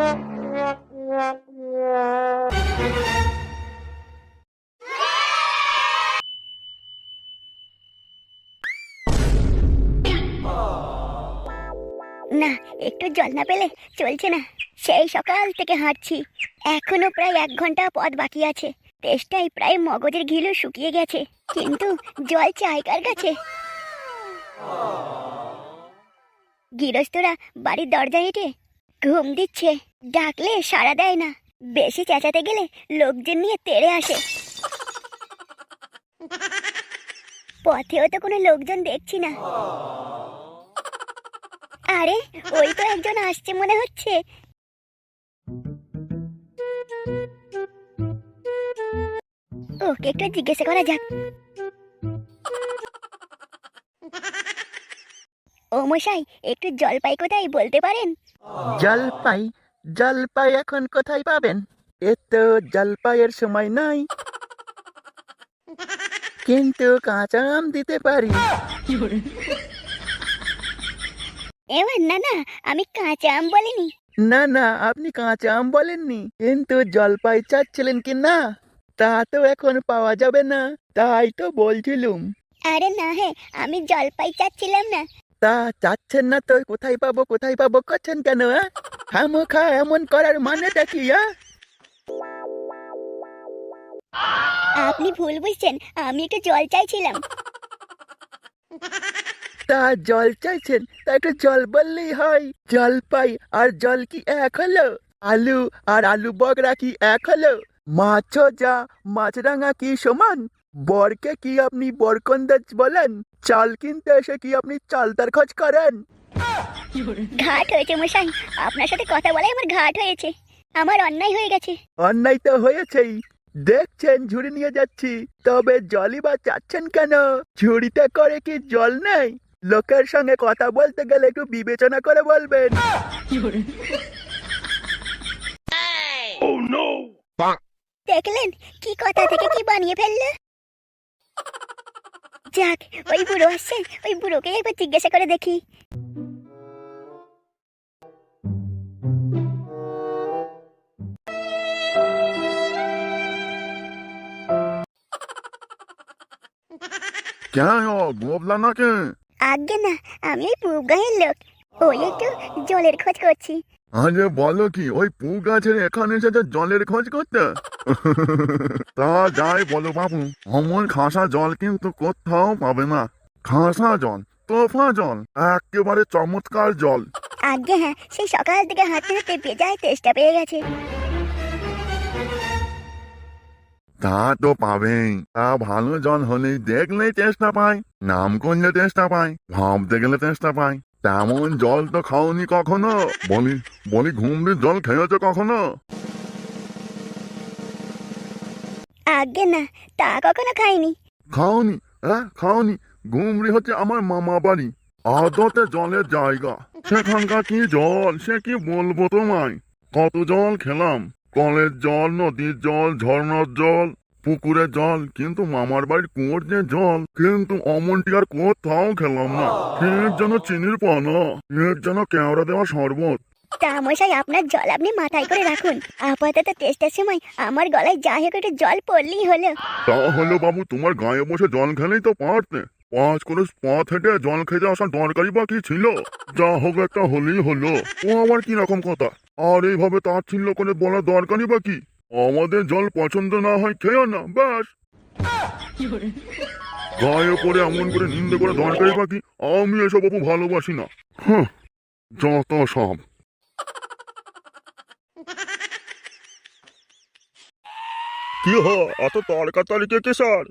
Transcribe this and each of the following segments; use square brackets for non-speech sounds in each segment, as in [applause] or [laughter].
না, একটু জল না পেলে চলছে না। সেই সকাল থেকে হাঁটছি। এখনও প্রায় এক ঘণ্টা পথ বাকি আছে। তেষ্টায় প্রায় মগজের ঘিলু শুকিয়ে গেছে। কিন্তু জল চাই কার কাছে? গৃহস্থরা বাড়ির দরজা হেঁটে ঘুম দিচ্ছে। ডাকলে সাড়া দেয় না। বেশি চেঁচাতে গেলে লোকজন নিয়ে তেড়ে আসে। পথেও তো কোনো লোকজন দেখছি না। আরে, ওই তো একজন আসছে মনে হচ্ছে। ওকে একটু জিজ্ঞাসা করা যাক। ও মশাই, একটু জলপাই কোথায় বলতে পারেন? জলপাই জলপাই এখন কোথায় পাবেন? এ তো জলপাইয়ের সময় নাই। কিন্তু কাঁচা আম দিতে পারি। এবার না না আমি কাঁচা আম বলিনি। না না আপনি কাঁচা আম বলেননি। কিন্তু জলপাই চাচ্ছিলেন কি না? তা তো এখন পাওয়া যাবে না। তাই তো বলছিলুম। আরে না হ্যাঁ আমি জলপাই চাচ্ছিলাম না। তা চাচ্ছেন না তো কোথায় পাবো কোথায় পাবো করছেন কেন খামোখা এমন করার মানেটা কি আপনি ভুল বুঝছেন আমি একটু জল চাইছিলাম। তা জল চাইছেন তা একটু জল বললেই হয় জল পাই আর জল কি এক হলো? আলু আর আলু বগরা কি এক হলো? মাছও যা মাছরাঙা কি সমান? বরকে কি আপনি বরকন্দাজ বলেন? চাল কিনতে এসে কি আপনি চালতার খোঁজ করেন? ঘাট হয়েছে মশাই। আপনার সাথে কথা বলাই আমার ঘাট হয়েছে। আমার অন্যায় হয়ে গেছে। অন্যায় তো হয়েছেই। দেখছেন ঝুড়ি নিয়ে যাচ্ছি। তবে জলই বা চাচ্ছেন কেন? ঝুড়িতে করে কি জল নেই? লোকের সঙ্গে কথা বলতে গেলে একটু বিবেচনা করে বলবেন। দেখলেন? কি কথা থেকে কি বানিয়ে ফেলল? যাক ওই বুড়ো আসছে ওই বুড়োকে একবার জিজ্ঞাসা করে দেখি। কেন গোবলা নাকি আগে না আমি পুব গাঁয়ের লোক। ওই একটু জলের খোঁজ করছি। আরে বলো কি ওই পু গাছের এখানে এসেছে জলের খোঁজ করতে? [laughs] তা যাই বলো বাবু অমন খাসা জল কিন্তু কোথাও পাবে না। খাসা জল তোফা জল একেবারে চমৎকার জল। আগে হ্যাঁ সেই সকাল থেকে হাঁটতে হাঁটতে বেজায় তেষ্টা পেয়ে গেছে। তা তো পাবেই তা ভালো জল হলেই দেখলেই চেষ্টা পায় নাম করলে চেষ্টা পায় ভাবতে গেলে চেষ্টা পায় তেমন জল তো খাওনি কখনো বলি। বলি ঘুমড়ির জল খেয়েছো কখনো? আগে না তা কখনো খাইনি। খাওনি হ্যাঁ খাওনি। ঘুমরি হচ্ছে আমার মামা বাড়ি। আদতে জলের জায়গা। সেখানকার কি জল সে কি বলব তোমায়? কত জল খেলাম। কলের জল নদীর জল ঝর্ণার জল পুকুরের জল কিন্তু মামার বাড়ির কুয়োর যে জল কিন্তু অমনটি আর কোথাও খেলাম না। এর যেন চিনির পানা এর যেন কেওড়া দেওয়া শরবত তা মশাই আপনার জল আপনি মাথায় করে রাখুন। আপাতত টেস্টের সময় আমার গলায় যা হোক একটু জল পড়লেই হলো। তা হলো বাবু, তোমার গায়ে বসে জল খেলেই তো পারতে। পাঁচ করে পথ হেঁটে জল খেতে আসার দরকারই বা কি ছিল। যা হোক একটা হলেই হলো। ও আবার কি রকম কথা? আর এইভাবে তার ছিল করে বলার দরকারই বা কি? আমাদের জল পছন্দ না হয় খেয়েও না, ব্যাস। গায়ে পড়ে এমন করে নিন্দে করে দরকারি বা কি? আমি এসব বাবু ভালোবাসি না। হ্যাঁ যত সব। কি হ অত তর্কা তর্কে কিসর?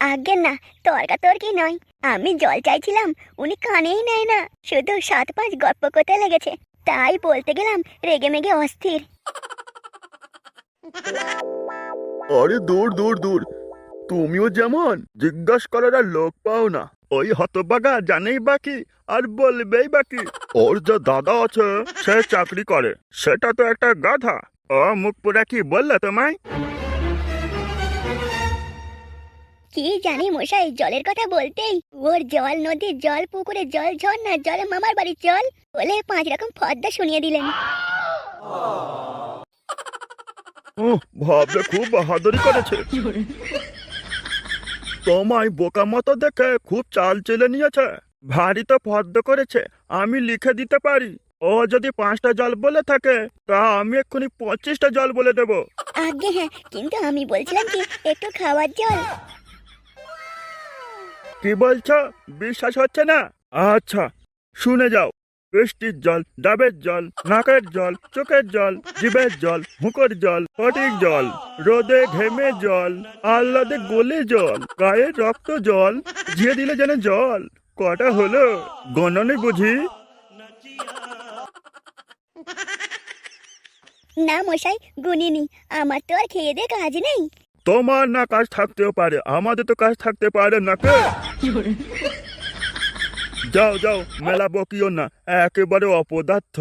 আগে না তর্কা তর্কি নয়। আমি জল চাইছিলাম উনি কানেই নেয় না। শুধু সাত পাঁচ গল্প করতে লেগেছে। তাই বলতে গেলাম রেগে মেগে অস্থির। আরে দূর দূর দূর। তুমিও যেমন জিজ্ঞাস করার আর লোক পাও না। ওই হতবাগা জানেই বাকি আর বলবেই বাকি ওর যে দাদা আছে সে চাকরি করে। সেটা তো একটা গাধা। ও মুখ পুরা কি বললে তোমায়? কি জানি মশাই জলের কথা বলতেই ওর জল নদীর জল পুকুরে জল ঝর্ণা জল মামার বাড়ির জল বলে পাঁচ রকম ফর্দা শুনিয়ে দিলেন। ভাবলে খুব বাহাদুরি করেছে। তোমায় বোকা মতো দেখে খুব চাল চেলে নিয়েছে। ভারী তো ফদ্দ করেছে আমি লিখে দিতে পারি। ও যদি পাঁচটা জল বলে থাকে তা আমি এক্ষুনি পঁচিশটা জল বলে দেব। আগে হ্যাঁ কিন্তু আমি বলছিলাম কি একটু খাওয়ার জল। কি বলছো? বিশ্বাস হচ্ছে না? আচ্ছা শুনে যাও। বৃষ্টির জল ডাবের জল নাকের জল চোখের জল জিভের জল হুঁকোর জল ফটিক জল রোদে ঘেমে জল আহ্লাদে গলে জল গায়ের রক্ত জল ঝিয়ে দিলে যেন জল। কটা হলো? গণনে বুঝি? না মশাই গুনিনি আমার তো আর খেয়ে দে কাজ নেই। তোমার না কাজ থাকতেও পারে আমাদের তো কাজ থাকতে পারে না কে? যাও যাও মেলা বকিও না একেবারে অপদার্থ।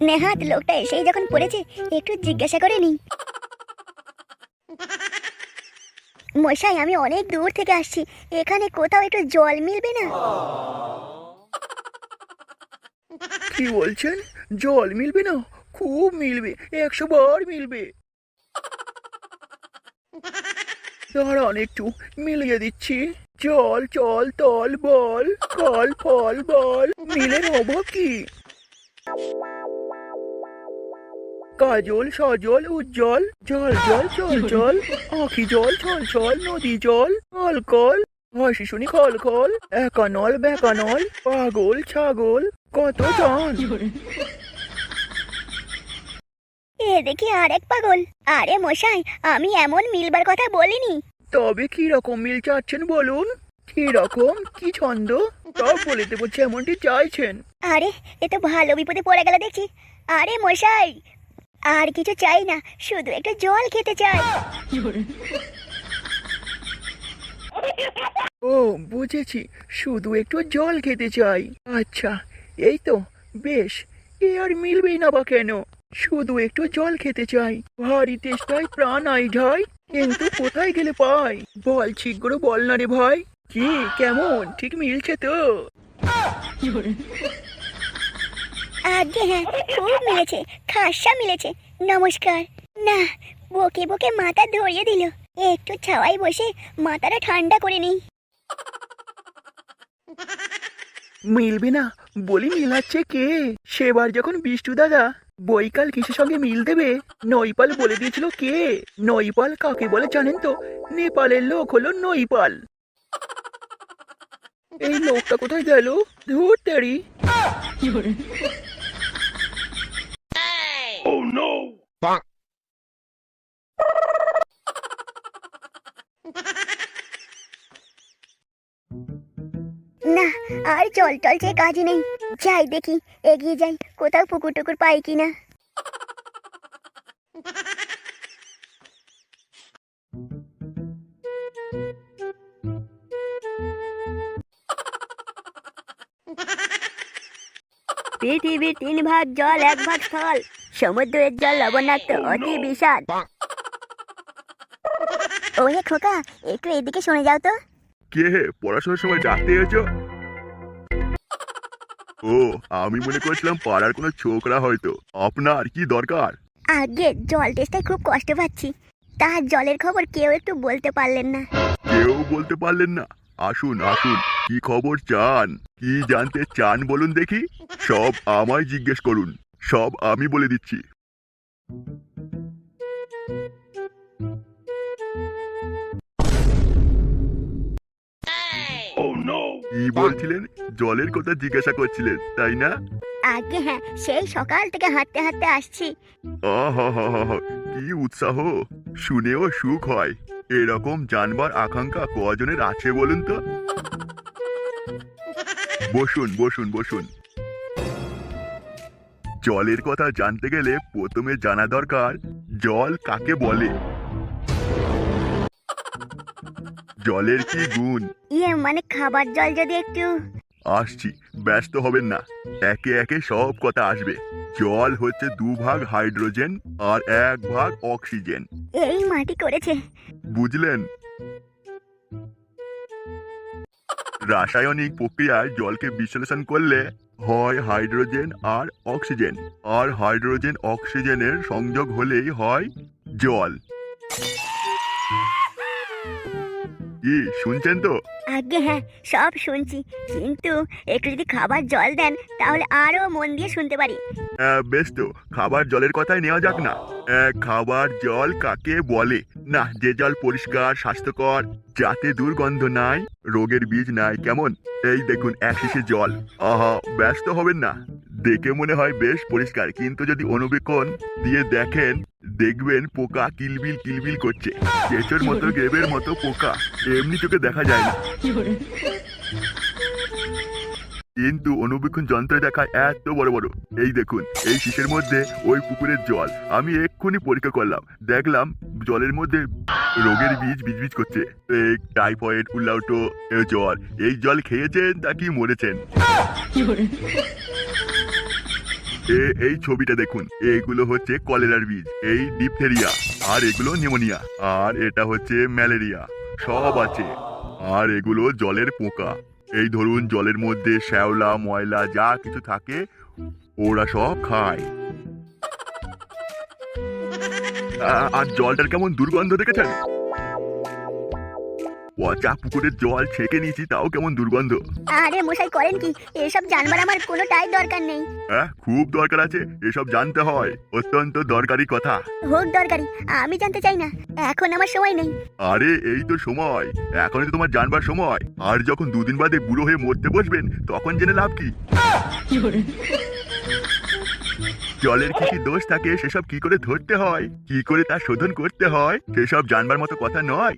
নেহাত লোকটা এসেই যখন পড়েছে একটু জিজ্ঞাসা করে নি মশাই আমি অনেক দূর থেকে আসছি এখানে কোথাও একটু জল মিলবে না? কি বলছেন? জল মিলবে না? খুব মিলবে, একশো বার মিলবে। দাঁড়ান একটু মিলিয়ে দিচ্ছি। জল চল, তল, বল ফল ফল, বল, মিলের অভাব কি? কাজল, সজল, উজ্জ্বল, জল জল, চল চল আখি জল ছল ছল নদী জল, কল কল, হাসি শুনি খল খল একানল, বেকানল, পাগল, ছাগল, কত জন এ দেখি আর এক পাগল। আরে মশাই আমি এমন মিলবার কথা বলিনি। তবে কি রকম মিল চাচ্ছেন বলুন? কি রকম? কি ছন্দ? সব বলে দেবো যেমনটি চাইছেন। আরে এ তো ভালো বিপদে পড়ে গেল দেখছি। আরে মশাই আর কিছু চাই না শুধু একটু জল খেতে চাই। ও বুঝেছি শুধু একটু জল খেতে চাই। আচ্ছা এই তো বেশ এ আর মিলবেই না বা কেন? শুধু একটু জল খেতে চাই। ভারী তেষ্টায় প্রাণ আই ঝাই। কিন্তু কোথায় গেলে পাই? বল শীঘ্র বল না রে ভাই। কি কেমন? ঠিক মিলছে তো। আগে হ্যাঁ খুব মিলেছে। খাসা মিলেছে। নমস্কার। না বকে বকে মাথা ধরিয়ে দিল। একটু ছাওয়াই বসে মাথাটা ঠান্ডা করে নিই। মিলবে না বলি মিলাচ্ছে কে? সেবার যখন বিষ্টু দাদা বৈকাল কিসের সঙ্গে মিল দেবে? নৈপাল বলে দিয়েছিল কে? নৈপাল কাকে বলে জানেন তো? নেপালের লোক হলো নৈপাল। এই লোকটা কোথায় গেল? ধুর তেরি। না আর জল টল চেয়ে কাজ নেই। যাই দেখি এগিয়ে যাই কোথাও পুকুর টুকুর পাই কিনা। পৃথিবীর তিন ভাগ জল এক ভাগ স্থল। সমুদ্রের জল লবণাক্ত অতি বিষাদ। ওহে খোকা একটু এদিকে শুনে যাও তো। কে হে? পড়াশোনার সময় ডাকতে এসেছ? ও আমি মনে করছিলাম পাড়ার কোনো ছোকরা হয়তো। আপনার কি দরকার? আগে জল টেস্টায় খুব কষ্ট পাচ্ছি। তার জলের খবর কেউ একটু বলতে পারলেন না। কেউ বলতে পারলেন না? আসুন আসুন কি খবর চান? কি জানতে চান বলুন দেখি। সব আমায় জিজ্ঞেস করুন। সব আমি বলে দিচ্ছি। কি বলছিলেন? জলের কথা জিজ্ঞাসা করছিলেন তাই না? আগে হ্যাঁ সেই সকাল থেকে হাঁটতে হাঁটতে আসছি। আহাহাহা, কি উৎসাহ। শুনেও সুখ হয়। এরকম জানবার আকাঙ্ক্ষা কজনের আছে বলুন তো? বসুন বসুন বসুন। জলের কথা জানতে গেলে প্রথমে জানা দরকার জল কাকে বলে? জলের কি গুণ? ইয়ে মানে খাবার জল যদি একটু আসছি ব্যস্ত হবেন না। একে একে সব কথা আসবে। জল হচ্ছে দু ভাগ হাইড্রোজেন আর এক ভাগ অক্সিজেন। এই মাটি করেছে। বুঝলেন? রাসায়নিক প্রক্রিয়ায় জলকে বিশ্লেষণ করলে হয় হাইড্রোজেন আর অক্সিজেন। আর হাইড্রোজেন অক্সিজেনের সংযোগ হলেই হয় জল। কি শুনছেন তো? আগে হ্যাঁ সব শুনছি। কিন্তু একটু যদি খাবার জল দেন তাহলে আরও মন দিয়ে শুনতে পারি। আহ, বেশ তো। খাবার জলের কথাই নেওয়া যাক না। আহ, খাবার জল কাকে বলে? না যে জল পরিষ্কার স্বাস্থ্যকর যাতে দুর্গন্ধ নাই রোগের বীজ নাই কেমন? এই দেখুন এক শিশি জল। আহা ব্যস্ত হবেন না। দেখে মনে হয় বেশ পরিষ্কার। কিন্তু যদি অনুবেক্ষণ দিয়ে দেখেন দেখবেন পোকা কিলবিল কিলবিল করছে। কেঁচোর মতো, গেবের মতো পোকা। এমনি চোখে দেখা যায় না। কিন্তু অনুবীক্ষণ যন্ত্র দেখায় এত বড় বড়। এই দেখুন, এই শীষের মধ্যে ওই পুকুরের জল। আমি এক্ষুনি পরীক্ষা করলাম। দেখলাম জলের মধ্যে রোগের বীজ বীজ করছে। টাইফয়েড, উল্লাউটো জ্বর। এই জল খেয়েছেন তা কি মরেছেন? এ, এই ছবিটা দেখুন। এগুলো হচ্ছে কলেরার বীজ, এই ডিপথেরিয়া আর এগুলো নিউমোনিয়া, আর এটা হচ্ছে ম্যালেরিয়া, সব আছে। আর এগুলো জলের পোকা। এই ধরুন, জলের মধ্যে শ্যাওলা, ময়লা, যা কিছু থাকে, ওরা সব খায়। আর জলটার কেমন দুর্গন্ধ দেখেছেন? পচা পুকুরের জল ছেঁকে নিয়েছি তাও কেমন দুর্গন্ধ? আরে মশাই করেন কি? এসব জানবার আমার কোনোটাই দরকার নেই। হ্যাঁ খুব দরকার আছে এসব জানতে হয়। অত্যন্ত দরকারি কথা। হোক দরকারি আমি জানতে চাই না। এখন আমার সময় নেই। আরে এই তো সময়। এখনই তো তোমার জানবার সময়। আর যখন দুদিন বাদে বুড়ো হয়ে মরতে বসবেন তখন জেনে লাভ কি? জলের কি কি দোষ থাকে, সেসব কি করে ধরতে হয়? কি করে তা শোধন করতে হয়? সেসব জানবার মতো কথা নয়।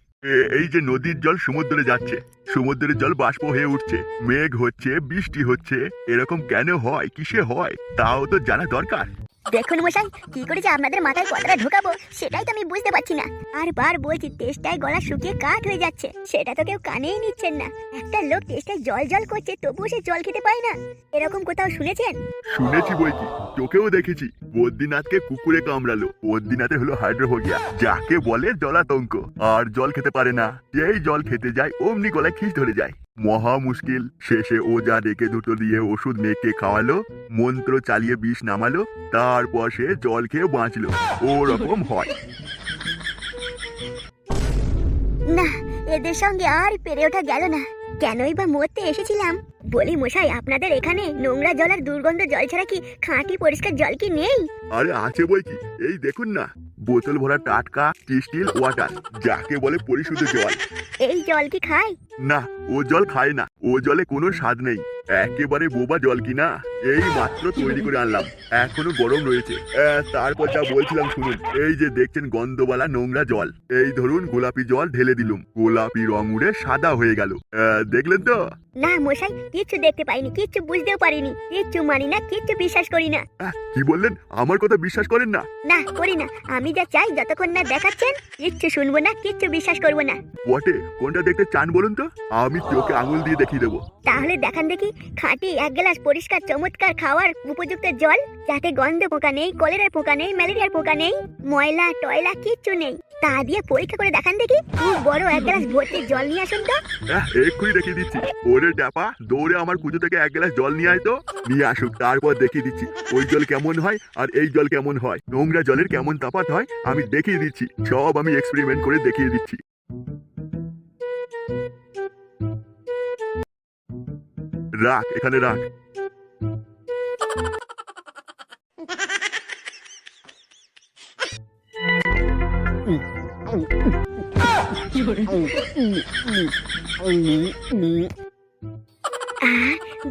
এই যে নদীর জল সমুদ্রে যাচ্ছে, সমুদ্রের জল বাষ্প হয়ে উঠছে, মেঘ হচ্ছে, বৃষ্টি হচ্ছে, এরকম কেন হয়? কিসে হয়? তাও তো জানা দরকার। দেখুন মশাই, কি করে যে আপনাদের মাথায় কথাটা ঢোকাবো, সেটাই তো আমি বুঝতে পারছি না। আর বার বলছি, তেষ্টায় গলা শুকিয়ে কাঠ হয়ে যাচ্ছে, সেটা তো কেউ কানেই নিচ্ছেন না। একটা লোক তেষ্টায় জল জল করছে, তবুও সে জল খেতে পায় না। এরকম কোথাও শুনেছেন? শুনেছি বই কি চোখেও দেখেছি। বদ্রীনাথকে কুকুরে কামড়ালো। বদ্রীনাথে হলো হাইড্রোভোগিয়া যাকে বলে জলাতঙ্ক। আর জল খেতে পারে না। যেই জল খেতে যায়, অমনি গলায় খিস ধরে যায়। মহা মুশকিল। শেষে ওজা ডেকে দুটো দিয়ে ওষুধ মেখে খাওয়ালো মন্ত্র চালিয়ে বিষ নামালো তারপর সে জল খেয়ে বাঁচলো। ওরকম হয়। না এদের সঙ্গে আর পেরে ওঠা গেল না। কেনই বা মরতে এসেছিলাম? বলি মশাই আপনাদের এখানে নোংরা জল আর দুর্গন্ধ জল ছাড়া কি খাঁটি পরিষ্কার জল কি নেই? আরে আছে বই কি এই দেখুন না। বোতল ভরা টাটকা টিস্টিল ওয়াটার যাকে বলে পরিশুদ্ধ জল। এই জল কি খায়? না ও জল খায় না। ও জলে কোনো স্বাদ নেই। একেবারে বোবা জল কিনা? এই মাত্র তৈরি করে আনলাম। এখনও গরম রয়েছে। তারপর যা বলছিলাম শুনুন। এই যে দেখছেন গন্ধওয়ালা নোংরা জল। এই ধরুন গোলাপি জল ঢেলে দিলুম। গোলাপি রং উড়ে সাদা হয়ে গেল। দেখলেন তো? না মশাই কিচ্ছু দেখতে পাইনি কিচ্ছু বুঝতেও পারিনি। কিচ্ছু মানি না কিচ্ছু বিশ্বাস করি না। কি বললেন? আমার কথা বিশ্বাস করেন না? না করি না। আমি যা চাই যতক্ষণ না দেখাচ্ছেন কিচ্ছু শুনব না কিচ্ছু বিশ্বাস করব না। বটে কোনটা দেখতে চান বলুন তো? আমি চোখে আঙুল দিয়ে দেখিয়ে দেবো। তাহলে দেখান দেখি। খাঁটি এক গ্লাস পরিষ্কার, চমৎকার খাওয়ার উপযুক্ত জল, যাতে গন্ধ পোকা নেই, কলেরার পোকা নেই, ম্যালেরিয়ার পোকা নেই, ময়লা, টয়লা কিচ্ছু নেই। তা দিয়ে পরীক্ষা করে দেখান দেখি। খুব বড় এক গ্লাস ভর্তি জল নিয়ে আসুন তো। হ্যাঁ এক্ষুনি দেখিয়ে দিচ্ছি। ওরে ট্যাপা দৌড়ে আমার পুজো থেকে এক গ্লাস জল নিয়ে আয় তো। নিয়ে আসুক, তারপর দেখিয়ে দিচ্ছি। ওই জল কেমন হয় আর এই জল কেমন হয়। নোংরা জলের কেমন তাপাত হয়, আমি দেখিয়ে দিচ্ছি। সব আমি এক্সপেরিমেন্ট করে দেখিয়ে দিচ্ছি। রাখ এখানে রাখ।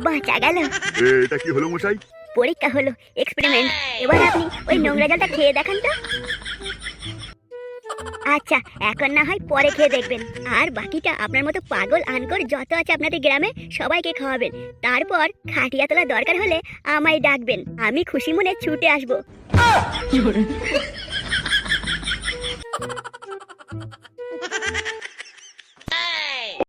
বাঁচা গেল। এটা কি হলো মশাই? পরীক্ষা হলো এক্সপেরিমেন্ট এবার আপনি ওই নোংরা জলটা খেয়ে দেখান তো। আচ্ছা এখন না হয় পরে খেয়ে দেখবেন। আর বাকিটা আপনার মতো পাগল আনকর যত আছে আপনাদের গ্রামে সবাইকে খাওয়াবেন। তারপর খাটিয়া তোলা দরকার হলে আমায় ডাকবেন। আমি খুশি মনে ছুটে আসব।